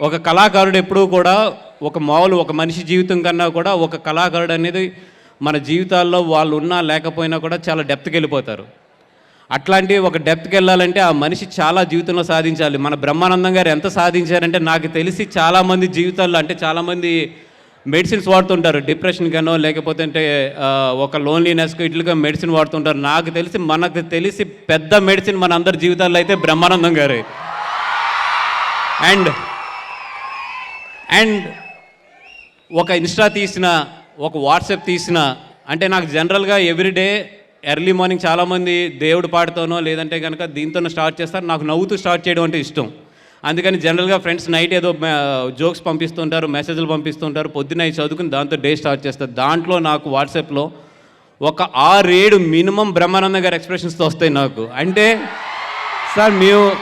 ఒక కళాకారుడు ఎప్పుడూ కూడా ఒక మామూలు ఒక మనిషి జీవితం కన్నా కూడా ఒక కళాకారుడు అనేది మన జీవితాల్లో వాళ్ళు ఉన్నా లేకపోయినా కూడా చాలా డెప్త్కి వెళ్ళిపోతారు. అట్లాంటి ఒక డెప్త్కి వెళ్ళాలంటే ఆ మనిషి చాలా జీవితంలో సాధించాలి. మన బ్రహ్మానందం గారు ఎంత సాధించారంటే నాకు తెలిసి చాలామంది జీవితాల్లో అంటే చాలామంది మెడిసిన్స్ వాడుతుంటారు. డిప్రెషన్గానో లేకపోతే అంటే ఒక లోన్లీనెస్కి ఇట్లుగా మెడిసిన్ వాడుతుంటారు. నాకు తెలిసి మనకు తెలిసి పెద్ద మెడిసిన్ మన అందరి జీవితాల్లో అయితే బ్రహ్మానందం గారే. అండ్ అండ్ ఒక ఇన్స్టా తీసిన ఒక వాట్సాప్ తీసిన అంటే నాకు జనరల్గా ఎవ్రీడే ఎర్లీ మార్నింగ్ చాలామంది దేవుడు పాడుతోనో లేదంటే కనుక దీంతోనో స్టార్ట్ చేస్తారు. నాకు నవ్వుతూ స్టార్ట్ చేయడం అంటే ఇష్టం. అందుకని జనరల్గా ఫ్రెండ్స్ నైట్ ఏదో జోక్స్ పంపిస్తుంటారు మెసేజ్లు పంపిస్తుంటారు పొద్దున్న చదువుకుని దాంతో డే స్టార్ట్ చేస్తారు. దాంట్లో నాకు వాట్సాప్లో ఒక ఆరేడు మినిమం బ్రహ్మానంద గారి ఎక్స్ప్రెషన్స్తో వస్తాయి నాకు. అంటే సార్ మేము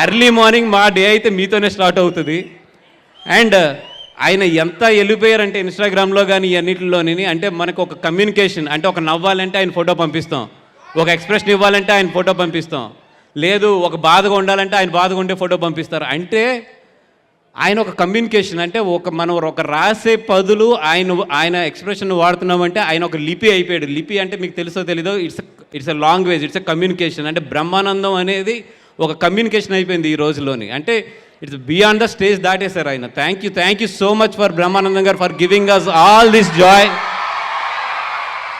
ఎర్లీ మార్నింగ్ మా డే అయితే మీతోనే స్టార్ట్ అవుతుంది. అండ్ ఆయన ఎంత వెళ్ళిపోయారంటే ఇన్స్టాగ్రామ్లో కానీ అన్నింటిలోని అంటే మనకు ఒక కమ్యూనికేషన్ అంటే ఒక నవ్వాలంటే ఆయన ఫోటో పంపిస్తాం. ఒక ఎక్స్ప్రెషన్ ఇవ్వాలంటే ఆయన ఫోటో పంపిస్తాం. లేదు ఒక బాధగా ఉండాలంటే ఆయన బాధగా ఉండే ఫోటో పంపిస్తారు. అంటే ఆయన ఒక కమ్యూనికేషన్ అంటే ఒక మనం ఒక రాసే పదులు ఆయన ఆయన ఎక్స్ప్రెషన్ వాడుతున్నామంటే ఆయన ఒక లిపి అయిపోయాడు. లిపి అంటే మీకు తెలుసో తెలీదో it's it's a language it's a communication అంటే బ్రహ్మానందం అనేది ఒక కమ్యూనికేషన్ అయిపోయింది ఈ రోజులోని. అంటే ఇట్స్ బియాండ్ ద స్టేజ్ దాటేశారు ఆయన thank you thank you so much for Brahmanandam గారు for giving us all this joy